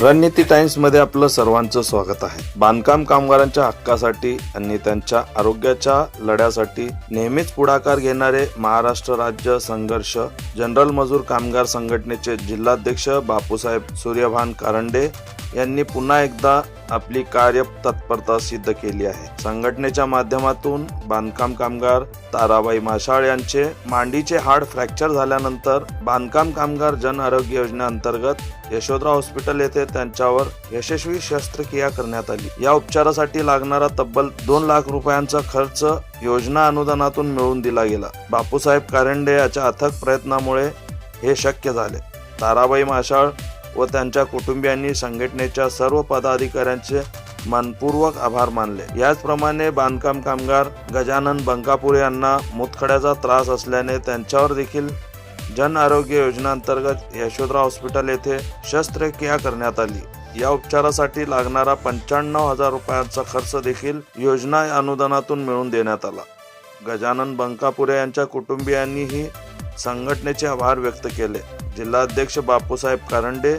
रणनीती टाइम्समध्ये आपलं सर्वांचं स्वागत आहे. बांधकाम कामगारांच्या हक्कासाठी आणि त्यांच्या आरोग्याच्या लढ्यासाठी नेहमीच पुढाकार घेणारे महाराष्ट्र राज्य संघर्ष जनरल मजूर कामगार संघटनेचे जिल्हाध्यक्ष बापूसाहेब सूर्यभान कारंडे यांनी पुन्हा एकदा आपली कार्य तत्परता सिद्ध केली आहे. संघटनेच्या माध्यमातून बांधकाम कामगार ताराबाई माशाळ यांचे मांडीचे हाड फ्रॅक्चर झाल्यानंतर बांधकाम कामगार जन आरोग्य योजनेअंतर्गत यशोधरा हॉस्पिटल येथे त्यांच्यावर यशस्वी शस्त्रक्रिया करण्यात आली. या उपचारासाठी लागणारा तब्बल दोन लाख रुपयांचा खर्च योजना अनुदानातून मिळवून दिला गेला. बापूसाहेब कारंडे याच्या अथक प्रयत्नामुळे हे शक्य झाले. ताराबाई माशाळ व त्यांच्या कुटुंबियांनी संघटनेच्या सर्व पदाधिकाऱ्यांचे मनपूर्वक आभार मानले. याचप्रमाणे बांधकाम कामगार गजानन बंकापुरे यांना मुतखड्याचा त्रास असल्याने त्यांच्यावर देखील जन आरोग्य योजनेअंतर्गत यशोधरा हॉस्पिटल येथे शस्त्रक्रिया करण्यात आली. या उपचारासाठी लागणारा पंच्याण्णव हजार रुपयांचा खर्च देखील योजना अनुदानातून मिळवून देण्यात आला. गजानन बंकापुरे यांच्या कुटुंबियांनीही संघटनेचे आभार व्यक्त केले. जिल्हाध्यक्ष बापूसाहेब कारंडे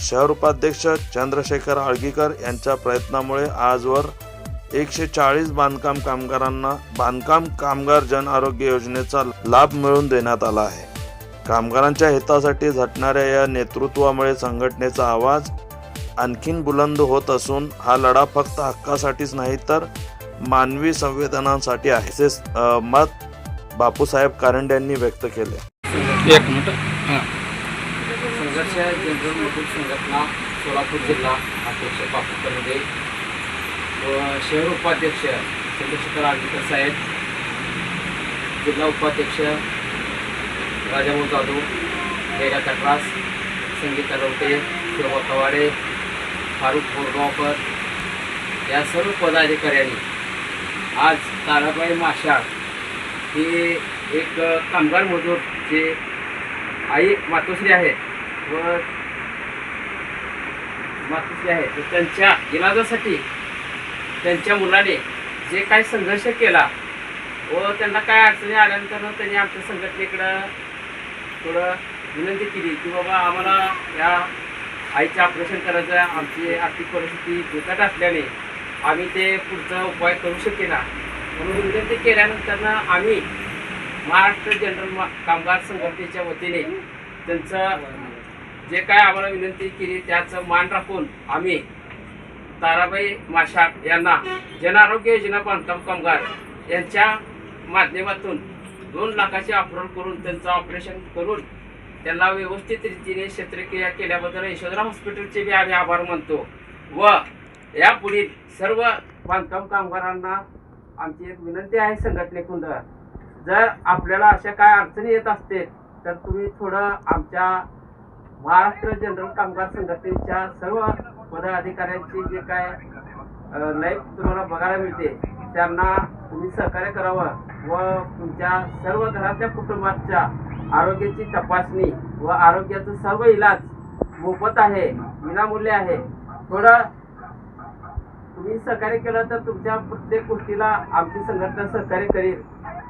शहर उपाध्यक्ष चंद्रशेखर आळगीकर यांच्या प्रयत्नामुळे आजवर एकशे चाळीस बांधकाम कामगारांना बांधकाम कामगार जन आरोग्य योजनेचा लाभ मिळवून देण्यात आला आहे. कामगारांच्या हितासाठी झटणाऱ्या या नेतृत्वामुळे संघटनेचा आवाज आणखीन बुलंद होत असून हा लढा फक्त हक्कासाठीच नाही तर मानवी संवेदनांसाठी आहे. असे मत बापूसाहेब कारंडे यांनी व्यक्त केले. एक मिनिट. हां. संघर्ष जनरल मजूर संघटना सोलापूर जिल्हा अध्यक्ष बापू करंदे व शहर उपाध्यक्ष चंद्रशेखर आळवीकर साहेब जिल्हा उपाध्यक्ष राजाभाऊ जाधव मेघा कटरास संगीता रवटे शोभा कवाडे फारुख बोरगावकर या सर्व पदाधिकाऱ्यांनी आज ताराबाई माशाळ हे एक कामगार मजूर जे आई मातोश्री आहे व मातोश्री आहे. तर त्यांच्या इलाजासाठी त्यांच्या मुलाने जे काही संघर्ष केला व त्यांना काय अडचणी आल्यानंतर त्यांनी आमच्या संघटनेकडं थोडं विनंती केली की बाबा आम्हाला या आईचं ऑपरेशन करायचं आमची आर्थिक परिस्थिती बिकट असल्याने आम्ही ते पुढचा उपाय करू शकेना. म्हणून विनंती केल्यानंतर आम्ही महाराष्ट्र जनरल मा- कामगार संघटनेच्या वतीने त्यांचं जे काय आम्हाला विनंती केली त्याचं मान राखून आम्ही ताराबाई माशा यांना जन आरोग्य योजना बांधकाम कामगार यांच्या माध्यमातून दोन लाखाचे अप्रूव्हल करून त्यांचं ऑपरेशन करून त्यांना व्यवस्थित रीतीने शस्त्रक्रिया केल्याबद्दल यशोधरा हॉस्पिटलचे बी आम्ही आभार मानतो. व यापुढील सर्व बांधकाम कामगारांना आमची एक विनंती आहे संघटनेकडून. जर आपल्याला अशा काय अडचणी येत असतील तर तुम्ही थोडं आमच्या महाराष्ट्र जनरल कामगार संघटनेच्या सर्व पदाधिकाऱ्यांची जे काय लाईफ तुम्हाला बघायला मिळते त्यांना तुम्ही सहकार्य करावं व तुमच्या सर्व घरातल्या कुटुंबाच्या आरोग्याची तपासणी व आरोग्याचा सर्व इलाज मोफत आहे विनामूल्य आहे. थोडं तुम्ही सहकार्य केलं तर तुमच्या प्रत्येक गोष्टीला आमची संघटना सहकार्य करेल.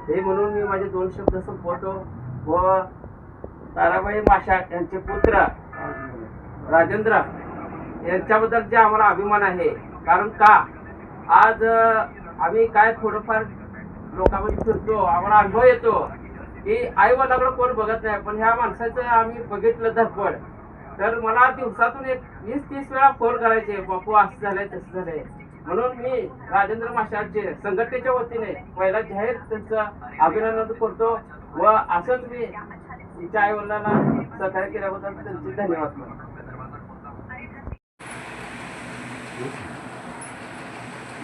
हे म्हणून मी माझे दोन शब्द संपवतो. व ताराबाई माशा यांचे पुत्र राजेंद्र यांच्याबद्दल जे आम्हाला अभिमान आहे. कारण का? आज आम्ही काय थोडंफार लोकांमध्ये फिरतो आम्हाला अनुभव येतो की आई वडिलाकडे कोण बघत नाही. पण ह्या माणसाचं आम्ही बघितलं धडपड. तर मला दिवसातून एक वीस तीस वेळा फोन करायचे बापू असं झालंय तसं झालंय. म्हणून मी राजेंद्र माशाचे संघटनेच्या वतीने पहिला जाहीर त्यांचं अभिनंदन करतो व असंच मी तिच्या आई वडिलांना सहकार्य केल्याबद्दल त्यांचे धन्यवाद मानतो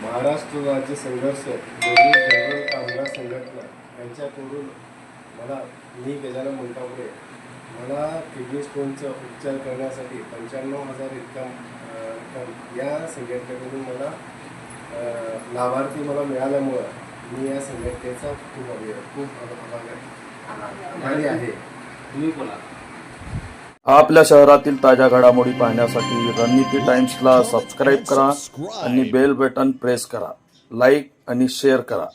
महाराष्ट्र राज्य संघर्ष कामगार संघटना यांच्याकडून मला मी गजानन मुंटापुरे मला किडनी स्टोनचा उपचार करण्यासाठी पंच्याण्णव हजार इतका रक्कम या संघटनेकडून मला लाभार्थी मला मिळाल्यामुळं मी या संघटनेचा खूप अभि खूप आभारी आहे. तुम्ही बोला आपल्या शहरातील ताज्या घडामोडी पाहण्यासाठी रणनीती टाइम्सला सबस्क्राईब करा आणि बेल बटन प्रेस करा. लाईक आणि शेअर करा.